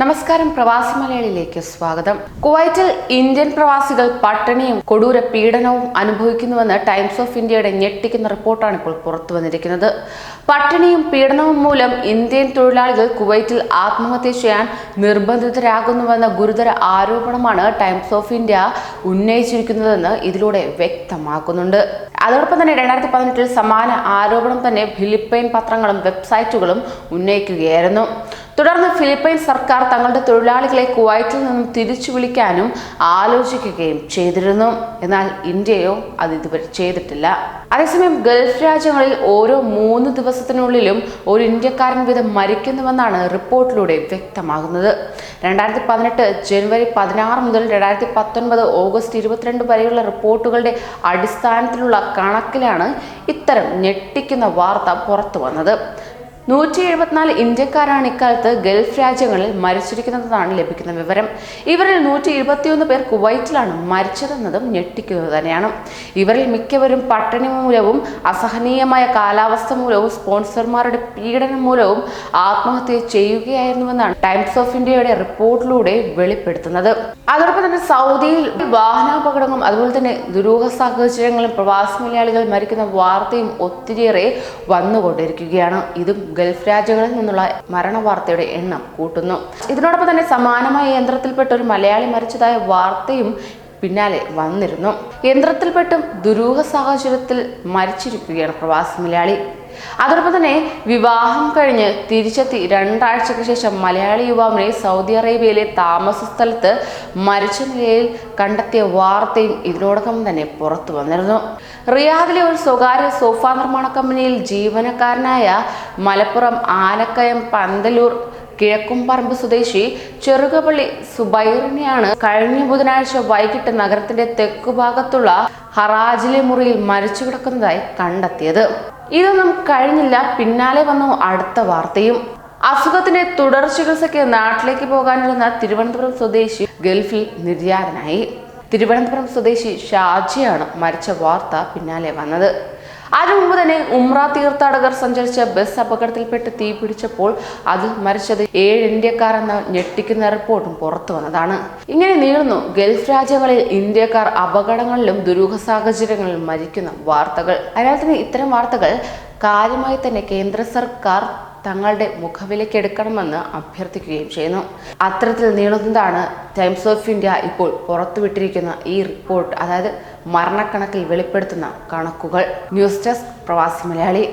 നമസ്കാരം പ്രവാസി മലയാളിയിലേക്ക് സ്വാഗതം. കുവൈറ്റിൽ ഇന്ത്യൻ പ്രവാസികൾ പട്ടിണിയും കൊടൂര പീഡനവും അനുഭവിക്കുന്നുവെന്ന് ടൈംസ് ഓഫ് ഇന്ത്യയുടെ ഞെട്ടിക്കുന്ന റിപ്പോർട്ടാണ് ഇപ്പോൾ പുറത്തു വന്നിരിക്കുന്നത്. പട്ടിണിയും പീഡനവും മൂലം ഇന്ത്യൻ തൊഴിലാളികൾ കുവൈറ്റിൽ ആത്മഹത്യ ചെയ്യാൻ നിർബന്ധിതരാകുന്നുവെന്ന ഗുരുതര ആരോപണമാണ് ടൈംസ് ഓഫ് ഇന്ത്യ ഉന്നയിച്ചിരിക്കുന്നതെന്ന് ഇതിലൂടെ വ്യക്തമാക്കുന്നുണ്ട്. അതോടൊപ്പം തന്നെ രണ്ടായിരത്തി പതിനെട്ടിൽ സമാന ആരോപണം തന്നെ ഫിലിപ്പൈൻ പത്രങ്ങളും വെബ്സൈറ്റുകളും ഉന്നയിക്കുകയായിരുന്നു. തുടർന്ന് ഫിലിപ്പൈൻ സർക്കാർ തങ്ങളുടെ തൊഴിലാളികളെ കുവൈറ്റിൽ നിന്നും തിരിച്ചു വിളിക്കാനും ആലോചിക്കുകയും ചെയ്തിരുന്നു. എന്നാൽ ഇന്ത്യയോ അത് ഇതുവരെ ചെയ്തിട്ടില്ല. അതേസമയം ഗൾഫ് രാജ്യങ്ങളിൽ ഓരോ മൂന്ന് ദിവസത്തിനുള്ളിലും ഒരു ഇന്ത്യക്കാരൻ വീതം മരിക്കുന്നുവെന്നാണ് റിപ്പോർട്ടിലൂടെ വ്യക്തമാകുന്നത്. രണ്ടായിരത്തി പതിനെട്ട് ജനുവരി പതിനാറ് മുതൽ രണ്ടായിരത്തി പത്തൊൻപത് ഓഗസ്റ്റ് ഇരുപത്തിരണ്ട് വരെയുള്ള റിപ്പോർട്ടുകളുടെ അടിസ്ഥാനത്തിലുള്ള കണക്കിലാണ് ഇത്തരം ഞെട്ടിക്കുന്ന വാർത്ത പുറത്തു വന്നത് നൂറ്റി എഴുപത്തിനാല് ഇന്ത്യക്കാരാണ് ഇക്കാലത്ത് ഗൾഫ് രാജ്യങ്ങളിൽ മരിച്ചിരിക്കുന്നതെന്നാണ് ലഭിക്കുന്ന വിവരം. ഇവരിൽ നൂറ്റി ഇരുപത്തിയൊന്ന് പേർ കുവൈറ്റിലാണ് മരിച്ചതെന്നതും ഞെട്ടിക്കുന്നത് തന്നെയാണ്. ഇവരിൽ മിക്കവരും പട്ടിണി മൂലവും അസഹനീയമായ കാലാവസ്ഥ മൂലവും സ്പോൺസർമാരുടെ പീഡനം മൂലവും ആത്മഹത്യ ചെയ്യുകയായിരുന്നുവെന്നാണ് ടൈംസ് ഓഫ് ഇന്ത്യയുടെ റിപ്പോർട്ടിലൂടെ വെളിപ്പെടുത്തുന്നത്. അതോടൊപ്പം തന്നെ സൗദിയിൽ വാഹനാപകടങ്ങളും അതുപോലെ തന്നെ ദുരൂഹ സാഹചര്യങ്ങളും പ്രവാസി മലയാളികൾ മരിക്കുന്ന വാർത്തയും ഒത്തിരിയേറെ വന്നുകൊണ്ടിരിക്കുകയാണ്. ഇതും ഗൾഫ് രാജ്യങ്ങളിൽ നിന്നുള്ള മരണ വാർത്തയുടെ എണ്ണം കൂട്ടുന്നു. ഇതിനോടൊപ്പം തന്നെ സമാനമായ യന്ത്രത്തിൽപ്പെട്ട ഒരു മലയാളി മരിച്ചതായ വാർത്തയും പിന്നാലെ വന്നിരുന്നു. യന്ത്രത്തിൽപ്പെട്ടും ദുരൂഹ സാഹചര്യത്തിൽ മരിച്ചിരിക്കുകയാണ് പ്രവാസി മലയാളി. അതോടൊപ്പം തന്നെ വിവാഹം കഴിഞ്ഞ് തിരിച്ചെത്തി രണ്ടാഴ്ചയ്ക്ക് ശേഷം മലയാളി യുവാവിനെ സൗദി അറേബ്യയിലെ താമസ സ്ഥലത്ത് മരിച്ച നിലയിൽ കണ്ടെത്തിയ വാർത്തയും ഇതിനോടകം തന്നെ പുറത്തു വന്നിരുന്നു. റിയാദിലെ ഒരു സ്വകാര്യ സോഫ നിർമ്മാണ കമ്പനിയിൽ ജീവനക്കാരനായ മലപ്പുറം ആനക്കയം പന്തലൂർ കിഴക്കുംപറമ്പ് സ്വദേശി ചെറുകപ്പള്ളി സുബൈറിനെയാണ് കഴിഞ്ഞ ബുധനാഴ്ച വൈകിട്ട് നഗരത്തിന്റെ തെക്കുഭാഗത്തുള്ള ഹറാജിലെ മുറിയിൽ മരിച്ചു കിടക്കുന്നതായി കണ്ടെത്തിയത്. ഇതൊന്നും കഴിഞ്ഞില്ല. പിന്നാലെ വന്നു അടുത്ത വാർത്തയും. അസുഖത്തിന്റെ തുടർ ചികിത്സയ്ക്ക് നാട്ടിലേക്ക് പോകാനിരുന്ന തിരുവനന്തപുരം സ്വദേശി ഗൾഫിൽ നിര്യാതനായി. തിരുവനന്തപുരം സ്വദേശി ഷാജിയാണ് മരിച്ച വാർത്ത പിന്നാലെ വന്നത്. അതിനു മുമ്പ് തന്നെ ഉമ്ര തീർത്ഥാടകർ സഞ്ചരിച്ച ബസ് അപകടത്തിൽപ്പെട്ട് തീ പിടിച്ചപ്പോൾ അത് മരിച്ചത് ഏഴ് ഇന്ത്യക്കാർ എന്ന ഞെട്ടിക്കുന്ന റിപ്പോർട്ടും പുറത്തു വന്നതാണ്. ഇങ്ങനെ നീളുന്നു ഗൾഫ് രാജ്യങ്ങളിൽ ഇന്ത്യക്കാർ അപകടങ്ങളിലും ദുരൂഹ സാഹചര്യങ്ങളിലും മരിക്കുന്ന വാർത്തകൾ. അതിനാൽ തന്നെ ഇത്തരം വാർത്തകൾ കാര്യമായി തന്നെ കേന്ദ്ര സർക്കാർ തങ്ങളുടെ മുഖവിലയ്ക്ക് എടുക്കണമെന്ന് അഭ്യർത്ഥിക്കുകയും ചെയ്യുന്നു. അത്തരത്തിൽ നീളുന്നതാണ് ടൈംസ് ഓഫ് ഇന്ത്യ ഇപ്പോൾ പുറത്തുവിട്ടിരിക്കുന്ന ഈ റിപ്പോർട്ട് അതായത് മരണക്കണക്കിൽ വെളിപ്പെടുത്തുന്ന കണക്കുകൾ. ന്യൂസ് ഡെസ്ക് പ്രവാസി മലയാളി.